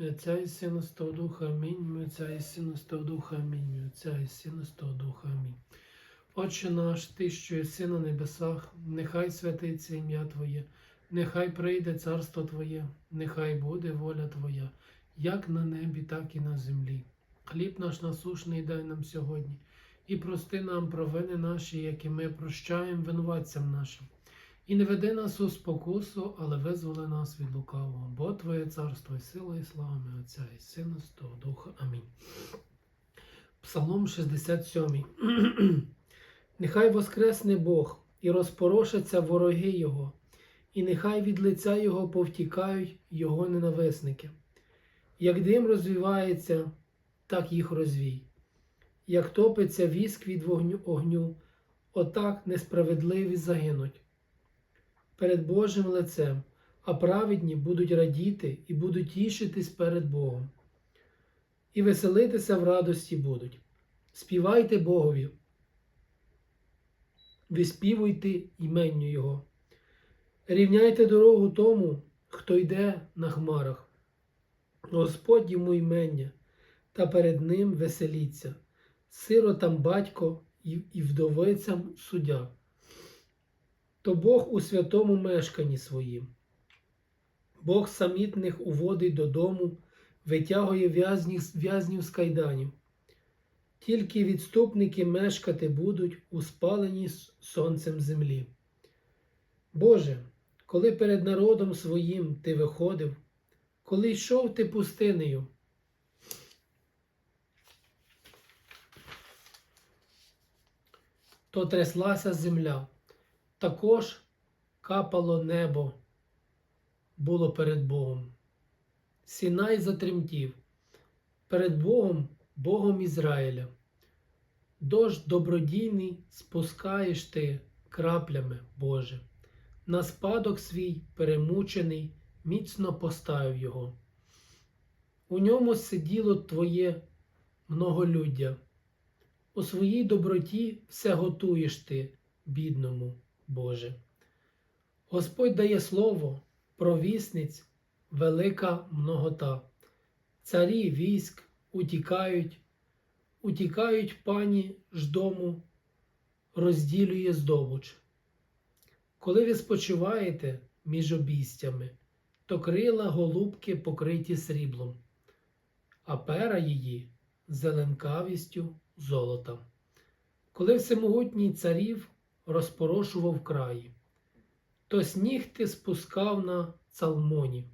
Отця і Сина Святого Духа, амінь. Отця і Сина Святого Духа, амінь. Отця і Сина Святого Духа, амінь. Отче наш, Ти, що єси на небесах, нехай святиться ім'я Твоє, нехай прийде царство Твоє, нехай буде воля Твоя, як на небі, так і на землі. Хліб наш насушний дай нам сьогодні, і прости нам провини наші, які ми прощаємо винуватцям нашим. І не веди нас у спокусу, але визволи нас від лукавого, бо Твоє царство і сила, і слава ми Отця і Сина, і Святого Духа. Амінь. Псалом 67. Нехай воскресне Бог і розпорошаться вороги Його, і нехай від лиця Його повтікають Його ненависники. Як дим розвівається, так їх розвій. Як топиться віск від вогню огню, отак несправедливі загинуть перед Божим лицем, а праведні будуть радіти і будуть тішитись перед Богом. І веселитися в радості будуть. Співайте Богові, виспівуйте іменню Його. Рівняйте дорогу тому, хто йде на хмарах. Господь йому імення, та перед ним веселіться, сиротам батько і вдовицям суддя то Бог у святому мешканні своїм. Бог самітних уводить додому, витягує в'язнів, в'язнів з кайданів. Тільки відступники мешкати будуть у спаленій сонцем землі. Боже, коли перед народом своїм ти виходив, коли йшов ти пустинею, то тряслася земля також капало небо було перед Богом. Сінай затремтів перед Богом, Богом Ізраїля. Дощ добродійний спускаєш ти краплями, Боже, на спадок свій перемучений, міцно поставив його. У ньому сиділо Твоє многолюддя. У своїй доброті все готуєш ти, бідному. Боже. Господь дає слово, провісниць, велика многота. Царі військ утікають, утікають пані ж дому, розділює здобуч. Коли ви спочиваєте між обійстями, то крила голубки покриті сріблом, а пера її зеленкавістю золота. Коли всемогутній царів розпорошував краї, то сніг ти спускав на Цалмоні.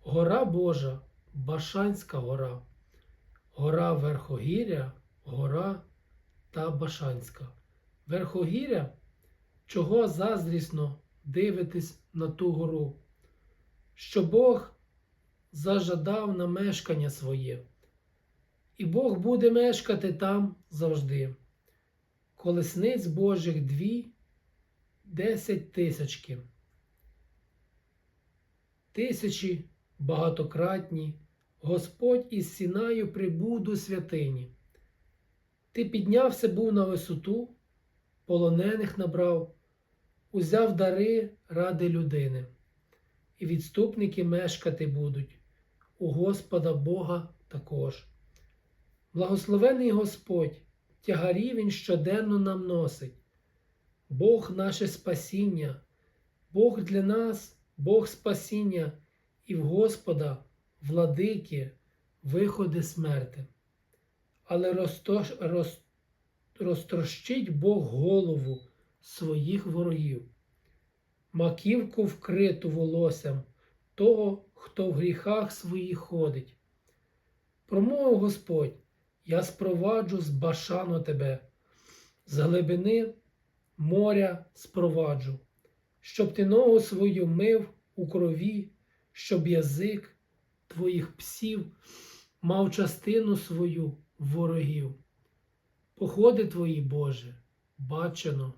Гора Божа, Башанська гора, гора Верхогіря, гора та Башанська. Верхогіря, чого заздрісно дивитись на ту гору, що Бог зажадав на мешкання своє, і Бог буде мешкати там завжди колесниць Божих дві десять тисячки. Тисячі багатократні, Господь із Сінаю прибув до святині. Ти піднявся був на висоту, полонених набрав, узяв дари ради людини, і відступники мешкати будуть у Господа Бога також. Благословений Господь, тягарі Він щоденно нам носить. Бог наше спасіння, Бог для нас, Бог спасіння і в Господа, владики, виходи смерти. Але розтош, роз, розтрощить Бог голову своїх ворогів, маківку вкриту волоссям того, хто в гріхах своїх ходить. Промовив Господь. Я спроваджу з башану тебе, з глибини моря спроваджу, щоб ти ногу свою мив у крові, щоб язик твоїх псів мав частину свою ворогів. Походи твої, Боже, бачено,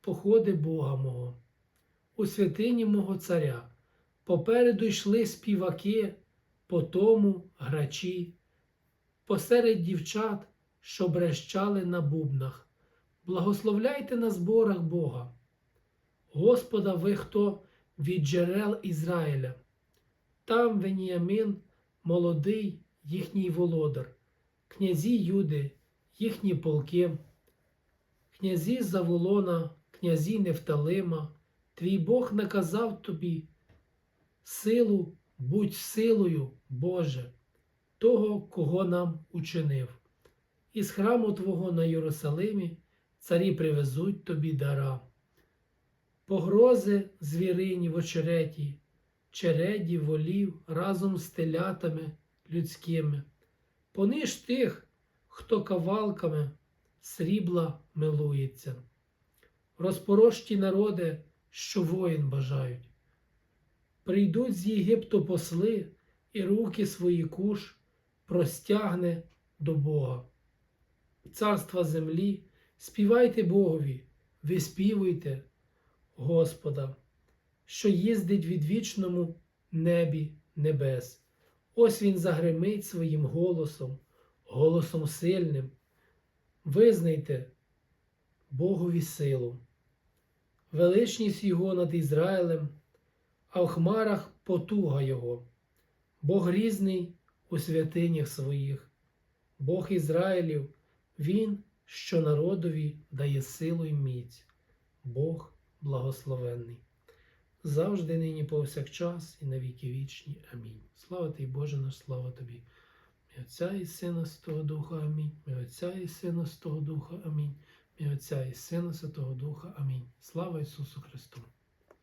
походи Бога мого, у святині мого царя, попереду йшли співаки, по тому грачі посеред дівчат, що брещали на бубнах. Благословляйте на зборах Бога. Господа ви хто від джерел Ізраїля. Там Веніамин молодий їхній володар, князі Юди, їхні полки, князі Заволона, князі Нефталима, твій Бог наказав тобі силу, будь силою, Боже, того, кого нам учинив. Із храму Твого на Єрусалимі царі привезуть тобі дара. Погрози звірині в очереті, череді волів разом з телятами людськими. Пониж тих, хто кавалками срібла милується. Розпорожті народи, що воїн бажають. Прийдуть з Єгипту посли, і руки свої куш простягне до Бога. Царства землі, співайте Богові, виспівуйте Господа, що їздить від вічному небі небес. Ось він загримить своїм голосом, голосом сильним. Визнайте Богові силу, величність Його над Ізраїлем, а в хмарах потуга Його, Бог різний у святинях своїх, Бог Ізраїлів, Він, що народові дає силу й міць, Бог благословенний. Завжди нині повсякчас і на віки вічні. Амінь. Слава тобі, Боже наш, слава тобі. Мій Отця і Сина Святого Духа, Амінь. Мій Отця і Сина Святого Духа, Амінь. Мій Отця і Сина Святого Духа, Амінь. Слава Ісусу Христу!